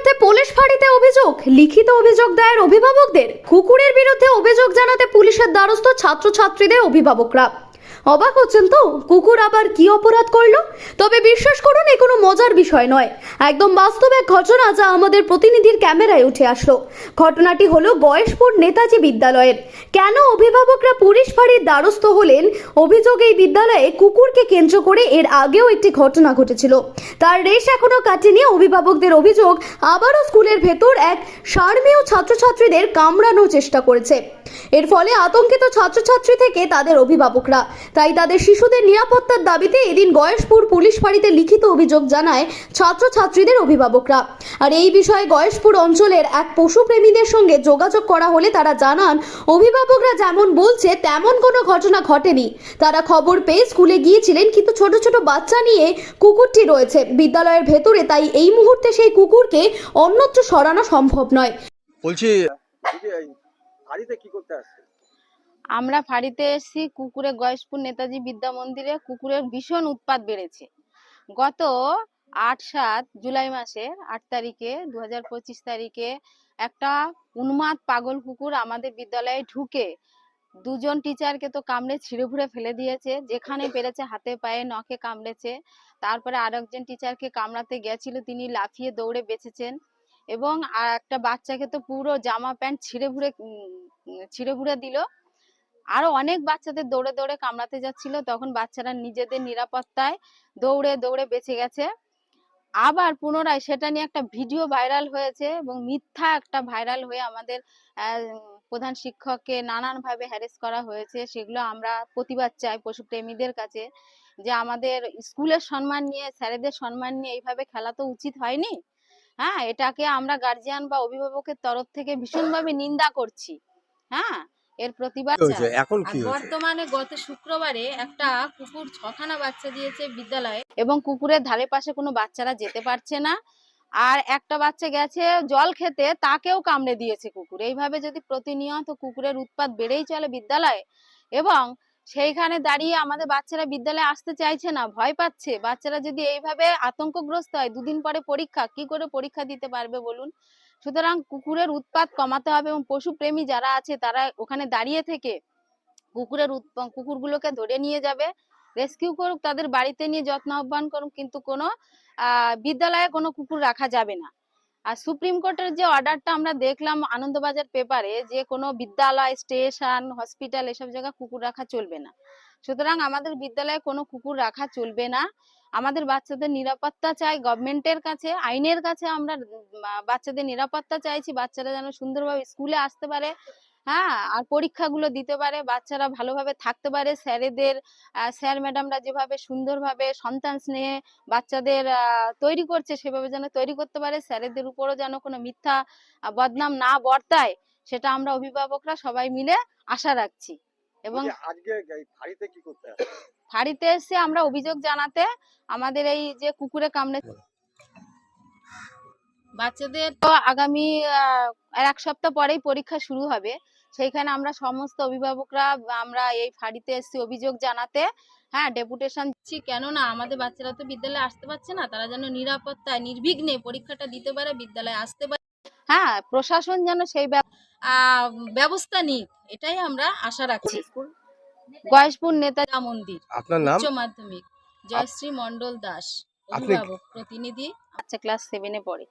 বিরুদ্ধে পুলিশ ফাঁড়িতে অভিযোগ। লিখিত অভিযোগ দায়ের অভিভাবকদের কুকুরের বিরুদ্ধে অভিযোগ জানাতে পুলিশের দ্বারস্থ ছাত্রছাত্রীদের অভিভাবকরা। অবাক হচ্ছেন তো? কুকুর আবার কি অপরাধ করল? তবে বিশ্বাস করুন, এ কোনো মজার বিষয় নয়। একদম বাস্তব এক ঘটনা যা আমাদের প্রতিনিধির ক্যামেরায় উঠে আসলো। ঘটনাটি হলো গয়েশপুর নেতাজি বিদ্যালয়ের। কেন অভিভাবকরা পুলিশ ফাঁড়ির দ্বারস্থ হলেন? অভিযোগ এই বিদ্যালয়ে কুকুরকে কেন্দ্র করে এর আগেও একটি ঘটনা ঘটেছিল। তার রেশ এখনও কাটেনি। অভিভাবকদের অভিযোগ, আবারও স্কুলের ভেতর এক সার্মীয় ছাত্রছাত্রীদের কামড়ানোর চেষ্টা করেছে। এর ফলে আতঙ্কিত ছাত্রছাত্রী থেকে তাদের অভিভাবকরা। তাই তাদের শিশুদের নিরাপত্তার দাবিতে এদিন গয়েশপুর পুলিশ ফাঁড়িতে লিখিত অভিযোগ জানায় ছাত্রছাত্রীদের অভিভাবকরা। আর এই বিষয়ে গয়েশপুর অঞ্চলের এক পশুপ্রেমীদের সঙ্গে যোগাযোগ করা হলে তারা জানান, অভিভাবকরা যেমন বলছে, তেমন কোনো ঘটনা ঘটেনি। তারা খবর পেয়ে স্কুলে গিয়েছিলেন, কিন্তু ছোট ছোট বাচ্চা নিয়ে কুকুরটি রয়েছে। বিদ্যালয়ের ভেতরে তাই এই মুহূর্তে সেই কুকুরকে অন্যত্র সরানো সম্ভব নয়। বলছি বাড়িতে কি করতে আসছে আমরা ফাঁড়িতে এসেছি, কুকুরে গয়েশপুর নেতাজি বিদ্যা মন্দিরে কুকুরের ভীষণ উৎপাত বেড়েছে। গত আট সাত জুলাই মাসের আট তারিখে দু হাজার পঁচিশ তারিখে একটা উন্মাদ পাগল কুকুর আমাদের বিদ্যালয়ে ঢুকে দুজন টিচারকে তো কামড়ে ছিঁড়ে ফেলে দিয়েছে, যেখানে পেরেছে হাতে পায়ে, নখে কামড়েছে। তারপরে আরেকজন টিচারকে কামড়াতে গেছিল, তিনি লাফিয়ে দৌড়ে বেঁচেছেন। এবং আর একটা বাচ্চাকে তো পুরো জামা প্যান্ট ছিঁড়ে উম, ছিঁড়ে ফুড়ে দিল। আরও অনেক বাচ্চাদের দৌড়ে দৌড়ে কামড়াতে যাচ্ছিল। তখন বাচ্চারা নিজেদের নিরাপত্তায় দৌড়ে দৌড়ে বেঁচে গেছে। আবার পুনরায় সেটা নিয়ে একটা ভিডিও ভাইরাল হয়েছে এবং মিথ্যা একটা ভাইরাল হয়ে আমাদের প্রধান শিক্ষককে নানান ভাবে হ্যারেস করা হয়েছে। সেগুলো আমরা প্রতিবাদ চাই পশুপ্রেমীদের কাছে যে আমাদের স্কুলের সম্মান নিয়ে স্যারেদের সম্মান নিয়ে এইভাবে খেলা তো উচিত হয়নি। হ্যাঁ এটাকে আমরা গার্জিয়ান বা অভিভাবকের তরফ থেকে ভীষণভাবে নিন্দা করছি। হ্যাঁ এর প্রতিবাদ এখন কি বর্তমানে গত শুক্রবারে একটা কুকুর ছখানা বাচ্চা দিয়েছে বিদ্যালয়ে। এবং কুকুরের ধারে পাশে কোনো বাচ্চারা যেতে পারছে না। আর একটা বাচ্চা গেছে জল খেতে তাকেও কামড়ে দিয়েছে কুকুর। এইভাবে যদি প্রতিনিয়ত কুকুরের উৎপাত বেড়েই চলে বিদ্যালয়ে এবং সেইখানে দাঁড়িয়ে আমাদের বাচ্চারা বিদ্যালয়ে আসতে চাইছে না, ভয় পাচ্ছে। বাচ্চারা যদি এইভাবে আতঙ্কগ্রস্ত হয়, দুদিন পরে পরীক্ষা, কি করে পরীক্ষা দিতে পারবে বলুন? সুতরাং কুকুরের উৎপাত কমাতে হবে এবং পশুপ্রেমী যারা আছে, তারা ওখানে দাঁড়িয়ে থেকে কুকুরের কুকুরগুলোকে ধরে নিয়ে যাবে। রেস্কিউ করুক, তাদের বাড়িতে নিয়ে যত্ন আহ্বান করুক, কিন্তু কোনো, আহ, বিদ্যালয়ে কোনো কুকুর রাখা যাবে না। আর সুপ্রিম কোর্টের যে অর্ডারটা আমরা দেখলাম আনন্দবাজার পেপারে যে কোনো বিদ্যালয় স্টেশন হসপিটাল এসব জায়গায় কুকুর রাখা চলবে না। সুতরাং আমাদের বিদ্যালয়ে কোনো কুকুর রাখা চলবে না। আমাদের বাচ্চাদের নিরাপত্তা চাই গভর্নমেন্টের কাছে, আইনের কাছে আমরা বাচ্চাদের নিরাপত্তা চাইছি। বাচ্চারা যেন সুন্দরভাবে স্কুলে আসতে পারে। হ্যাঁ আর পরীক্ষাগুলো দিতে পারে বাচ্চারা ভালোভাবে থাকতে পারে। স্যারেদের স্যার ম্যাডামরা যেভাবে সুন্দরভাবে সন্তান স্নেহে বাচ্চাদের আহ, তৈরি করছে সেভাবে যেন তৈরি করতে পারে। স্যারেদের উপরও যেন কোনো মিথ্যা বদনাম না বর্তায় সেটা আমরা অভিভাবকরা সবাই মিলে আশা রাখছি। এবং বলছি, আজকে এই কি করতে ফাঁড়িতে এসে আমরা অভিযোগ জানাতে আমাদের এই যে কুকুরে কামড়ে বাচ্চাদের তো আগামী আহ, আর এক সপ্তাহ পরেই পরীক্ষা শুরু হবে। সেইখানে আমরা সমস্ত অভিভাবকরা আমরা এই ফাঁড়িতে এসেছি অভিযোগ জানাতে। হ্যাঁ ডেপুটেশন দিচ্ছি। কেননা আমাদের বাচ্চারা তো বিদ্যালয়ে আসতে পারছে না তারা যেন নিরাপত্তায় নির্বিঘ্নে পরীক্ষাটা দিতে পারে বিদ্যালয়ে আসতে পারে। হ্যাঁ প্রশাসন যেন সেই ব্যবস্থা নিক এটাই আমরা আশা রাখছি। গয়েশপুর নেতাজা মন্দির। আপনার নাম? উচ্চ মাধ্যমিক। জয়শ্রী মন্ডল দাস অভিভাবক প্রতিনিধি। আচ্ছা ক্লাস সেভেনে পড়ে।